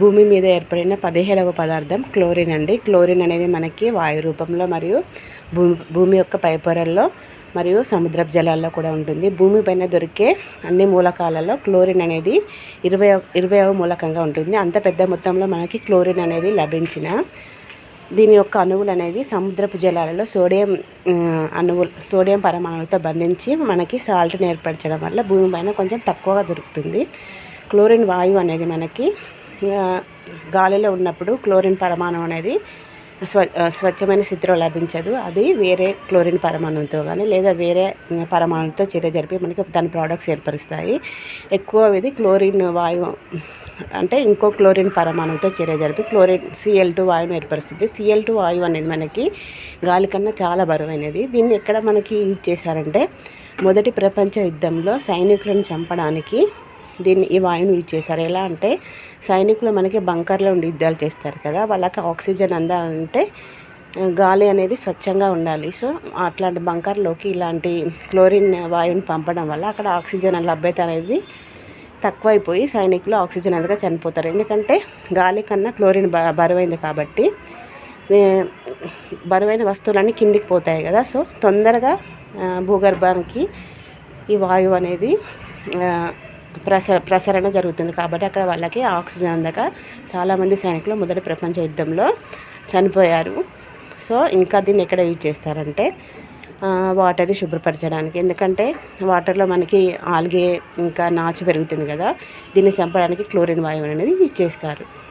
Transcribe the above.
భూమి మీద ఏర్పడిన పదిహేడవ పదార్థం క్లోరిన్ అండి. క్లోరిన్ అనేది మనకి వాయు రూపంలో మరియు భూమి భూమి యొక్క పైపొరల్లో మరియు సముద్ర జలాల్లో కూడా ఉంటుంది. భూమిపైన దొరికే అన్ని మూలకాలలో క్లోరిన్ అనేది ఇరవై ఇరవైవ మూలకంగా ఉంటుంది. అంత పెద్ద మొత్తంలో మనకి క్లోరిన్ అనేది లభించిన దీని యొక్క అణువులు అనేవి సముద్రపు జలాలలో సోడియం అణువులు సోడియం పరమాణువులతో బంధించి మనకి సాల్ట్ని ఏర్పరచడం వల్ల భూమిపైన కొంచెం తక్కువగా దొరుకుతుంది. క్లోరిన్ వాయువు అనేది మనకి గాలిలో ఉన్నప్పుడు క్లోరిన్ పరమాణం అనేది స్వ స్వచ్ఛమైన స్థితిలో లభించదు. అది వేరే క్లోరిన్ పరమాణువుతో కానీ లేదా వేరే పరమాణువుతో చర్య జరిపి మనకి దాని ప్రోడక్ట్స్ ఏర్పరుస్తాయి. ఎక్కువ ఇది క్లోరిన్ వాయువు అంటే ఇంకో క్లోరిన్ పరమాణంతో చర్య జరిపి క్లోరిన్ సిఎల్ టూ వాయువును ఏర్పరుస్తుంది. సిఎల్ టూ వాయువు అనేది మనకి గాలి కన్నా చాలా బరువైనది. దీన్ని ఎక్కడ మనకి యూజ్ చేశారంటే మొదటి ప్రపంచ యుద్ధంలో సైనికులను చంపడానికి దీన్ని ఈ వాయువుని యూజ్ చేశారు. ఎలా అంటే సైనికులు మనకి బంకర్లో ఉండి యుద్ధాలు చేస్తారు కదా వాళ్ళకి ఆక్సిజన్ అందాలంటే గాలి అనేది స్వచ్ఛంగా ఉండాలి. సో అట్లాంటి బంకర్లోకి ఇలాంటి క్లోరిన్ వాయువుని పంపడం వల్ల అక్కడ ఆక్సిజన్ లభ్యత అనేది తక్కువైపోయి సైనికులు ఆక్సిజన్ అందుగా చనిపోతారు. ఎందుకంటే గాలి కన్నా క్లోరిన్ బ బరువైంది కాబట్టి బరువైన వస్తువులన్నీ కిందికి పోతాయి కదా. సో తొందరగా భూగర్భానికి ఈ వాయువు అనేది ప్రస ప్రసరణ జరుగుతుంది కాబట్టి అక్కడ వాళ్ళకి ఆక్సిజన్ అందక చాలామంది సైనికులు మొదటి ప్రపంచ యుద్ధంలో చనిపోయారు. సో ఇంకా దీన్ని ఎక్కడ యూజ్ చేస్తారంటే వాటర్ని శుభ్రపరచడానికి. ఎందుకంటే వాటర్లో మనకి ఆల్గే ఇంకా నాచు పెరుగుతుంది కదా దీన్ని చంపడానికి క్లోరిన్ వాయువు అనేది యూజ్ చేస్తారు.